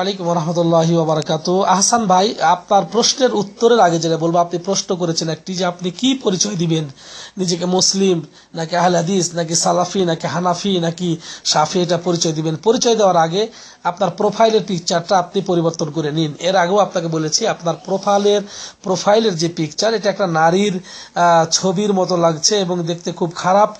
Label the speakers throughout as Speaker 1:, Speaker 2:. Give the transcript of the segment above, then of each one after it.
Speaker 1: আলাইকুম রহমতুল্লাহি ওবরাকাত। আহসান ভাই, আপনার প্রশ্নের উত্তরের আগে যেটা বলব, আপনি প্রশ্ন করেছেন একটি যে আপনি কি পরিচয় দিবেন? নিজেকে মুসলিম, নাকি আহল হাদিস, নাকি সালাফি, নাকি হানাফি, নাকি সাফি এটা পরিচয় দিবেন। পরিচয় দেওয়ার আগে আপনার প্রোফাইলের পিকচারটা আপনি পরিবর্তন করে নিন। এর আগেও আপনাকে বলেছি, আপনার প্রোফাইলের প্রোফাইলের যে পিকচার এটা একটা নারীর ছবির মতো লাগছে এবং দেখতে খুব খারাপ।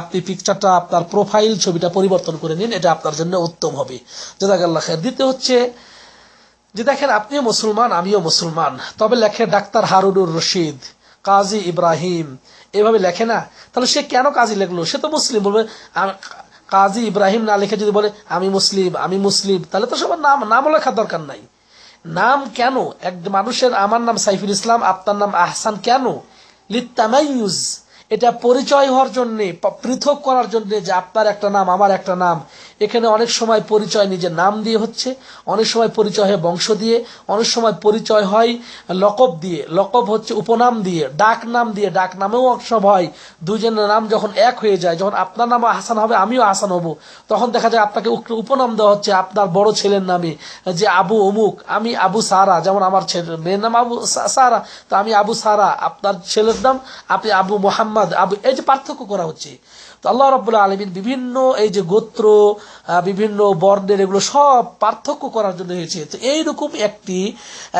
Speaker 1: আপনি পিকচারটা আপনার প্রোফাইল ছবিটা পরিবর্তন করে নিন, এটা আপনার জন্য উত্তম হবে। জাজাকাল্লাহ খের দ্বিতীয় হচ্ছে যে দেখেন, আপনিও মুসলমান, আমিও মুসলমান। তবে লেখে ডাক্তার হারুনুর রশিদ, কাজী ইব্রাহিম। এভাবে লেখে না? তাহলে সে কেন কাজী লেখলো? সে তো মুসলিম, বলবে কাজী ইব্রাহিম না লিখে যদি বলে, আমি মুসলিম আমি মুসলিম, তাহলে তো সবার নাম, নামও লেখার দরকার নাই। নাম কেন? এক মানুষের, আমার নাম সাইফুল ইসলাম, আপনার নাম আহসান কেন? লিত্তামাইউজ এটা পরিচয় হওয়ার জন্য পৃথক করার জন্য যে আপনার একটা নাম, আমার একটা নাম, এখানে অনেক সময় পরিচয় নিজের নাম দিয়ে হচ্ছে, অনেক সময় পরিচয় হয় বংশ দিয়ে, অনেক সময় পরিচয় হয় লকব দিয়ে, লকব হচ্ছে উপনাম দিয়ে, ডাক নাম দিয়ে, ডাক নামেও সব হয় দুজনের নাম যখন এক হয়ে যায়, যখন আপনার নাম হাসান হবে, আমিও হাসান হব, তখন দেখা যায় আপনাকে উপনাম দেওয়া হচ্ছে আপনার বড় ছেলের নামে, যে আবু অমুক, আমি আবু সারা, যেমন আমার ছেলে মেয়ের নাম আবু সারা, তো আমি আবু সারা, আপনার ছেলের নাম, আপনি আবু মোহাম্মদ আবু এই যে পার্থক্য করা হচ্ছে। তো আল্লাহ রব্বুল্লাহ আলমিন বিভিন্ন এই যে গোত্র বিভিন্ন বর্ণের এগুলো সব পার্থক্য করার জন্য হয়েছে। তো এইরকম একটি,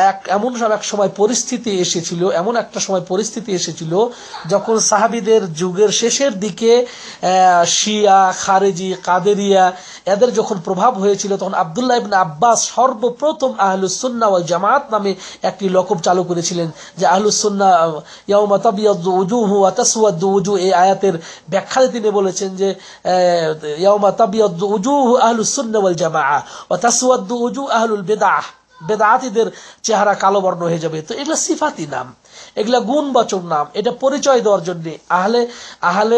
Speaker 1: এক, এমন সব এক সময় পরিস্থিতি এসেছিল, এমন একটা সময় পরিস্থিতি এসেছিল যখন সাহাবিদের যুগের শেষের দিকে শিয়া, খারেজি, কাদেরিয়া, এদের যখন প্রভাব হয়েছিল, তখন আবদুল্লাহ ইবনে আব্বাস সর্বপ্রথম আহলুসুন্না ওয়াল জামাত নামে একটি লকব চালু করেছিলেন যে আহলুসন্না, ইয়াউমা তাবিয়াদ্দু উজুহু ওয়া উজু, এই আয়াতের ব্যাখ্যা তিনি বলেছেন যে ইয়াউমা আহলুল বেদাতিদের চেহারা কালো বর্ণ হয়ে যাবে। তো এগুলো সিফাতি নাম। এগুলা গুণবাচক নাম। এটা পরিচয় দেওয়ার জন্য আহলে আহলে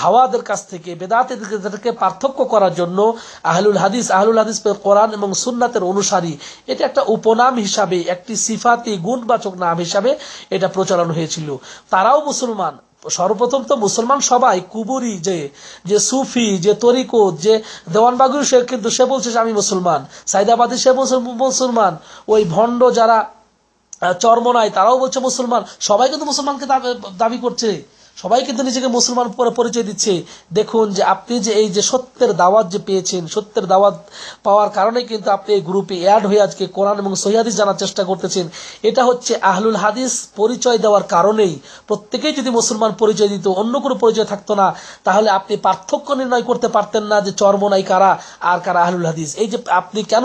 Speaker 1: হাওয়াদের কাছ থেকে বেদাতিদেরকে পার্থক্য করার জন্য আহলুল হাদিস আহলুল হাদিস কোরআন এবং সুন্নাতের অনুসারী। এটা একটা উপনাম হিসাবে, একটি সিফাতি, গুণবাচক নাম হিসাবে এটা প্রচলন হয়েছিল। তারাও মুসলমান। সর্বপ্রথম তো মুসলমান সবাই কুবুরি, যে যে সুফি, যে তরিকত, যে দেওয়ানবাগুর সে, কিন্তু সে বলছে আমি মুসলমান। সাইদাবাদী সে বলছে মুসলমান। ওই ভণ্ড যারা চর্ম নাই তারাও বলছে মুসলমান। সবাই কিন্তু মুসলমানকে দাবি করছে। সবাই কিন্তু নিজেকে মুসলমান পরে পরিচয় দিচ্ছে। দেখুন যে আপনি যে এই যে সত্যের দাওয়াত যে পেয়েছেন, সত্যের দাওয়াত পাওয়ার কারণে কিন্তু আপনি এই গ্রুপে অ্যাড হয়ে আজকে কোরআন এবং সহিদিস জানার চেষ্টা করতেছেন। এটা হচ্ছে আহলুল হাদিস পরিচয় দেওয়ার কারণেই। প্রত্যেকেই যদি মুসলমান পরিচয় দিত, অন্য কোনো পরিচয় থাকতো না, তাহলে আপনি পার্থক্য নির্ণয় করতে পারতেন না যে চর্মনাই কারা, আর কারা আহলুল হাদিস। এই যে আপনি কেন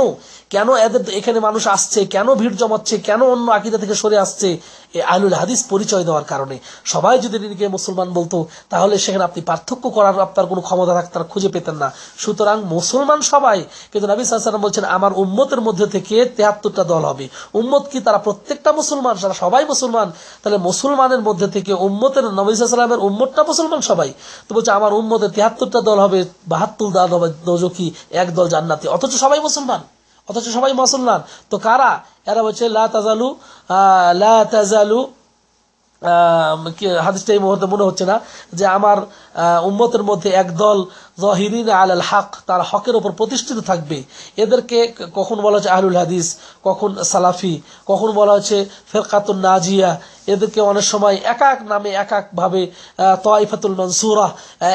Speaker 1: কেন এদের এখানে মানুষ আসছে, কেন ভিড় জমাচ্ছে, কেন অন্য আকিদা থেকে সরে আসছে এই আহলুল হাদিস পরিচয় দেওয়ার কারণে। সবাই যদি নিজেকে মুসলমান বলতো, তাহলে সেখানে আপনি পার্থক্য করার আপনার কোনো ক্ষমতা থাকতার খুঁজে পেতেন না। সুতরাং মুসলমান সবাই, কিন্তু নবী সাল্লাম বলছেন, আমার উম্মতের মধ্যে থেকে তেহাত্তরটা দল হবে। উম্মত কি? তারা প্রত্যেকটা মুসলমান, তারা সবাই মুসলমান। তাহলে মুসলমানের মধ্যে থেকে উম্মতের, নবী সাল্লামের উম্মতটা মুসলমান সবাই? তো বলছে, আমার উম্মতের তেহাত্তরটা দল হবে, বাহাত্তর দল হবে দোজকি এক দল জান্নাতি। অথচ সবাই মুসলমান, অথচ সবাই মুসলমান। তো কারা? এরা বলছে, লা তাজালু লা তাজালু হাদিসটা এই মুহূর্তে মনে হচ্ছে না, যে আমার উম্মতের মধ্যে একদল জহিরিন আল আল হক, তার হকের ওপর প্রতিষ্ঠিত থাকবে। এদেরকে কখন বলা হচ্ছে আহলুল হাদিস, কখন সালাফি, কখন বলা হচ্ছে ফেরকাতুন নাজিয়া এদেরকে অনেক সময় এক এক নামে এক এক ভাবে তয়ফাতুল মনসুরা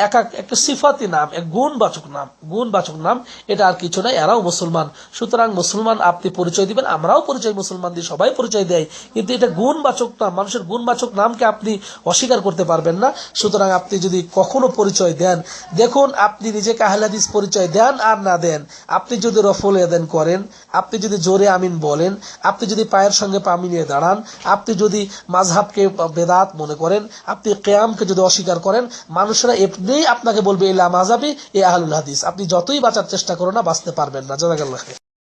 Speaker 1: এক এক একটা সিফাতি নাম, এক গুণবাচক নাম গুণবাচক নাম, এটা আর কিছু নয় এরাও মুসলমান। সুতরাং মুসলমান আপনি পরিচয় দিবেন, আমরাও পরিচয়, মুসলমান দিয়ে সবাই পরিচয় দেয়। কিন্তু এটা গুণবাচক নাম, মানুষের গুণবাচক নামকে আপনি অস্বীকার করতে পারবেন না। সুতরাং আপনি যদি কখনো পরিচয় দেন, দেখুন আপনি নিজেকে আহলাদিস পরিচয় দেন আর না দেন। আপনি যদি রফল এদেন করেন, আপনি যদি জোরে আমিন বলেন, আপনি যদি পায়ের সঙ্গে পা মিলিয়ে দাঁড়ান, আপনি যদি মাঝহাবকে বেদাত মনে করেন, আপনি কেয়ামকে যদি অস্বীকার করেন, মানুষরা এমনিই আপনাকে বলবে এলা মাঝাবি এ আহলুল হাদিস। আপনি যতই বাঁচার চেষ্টা করো না, বাঁচতে পারবেন না। জাজাকাল্লাহ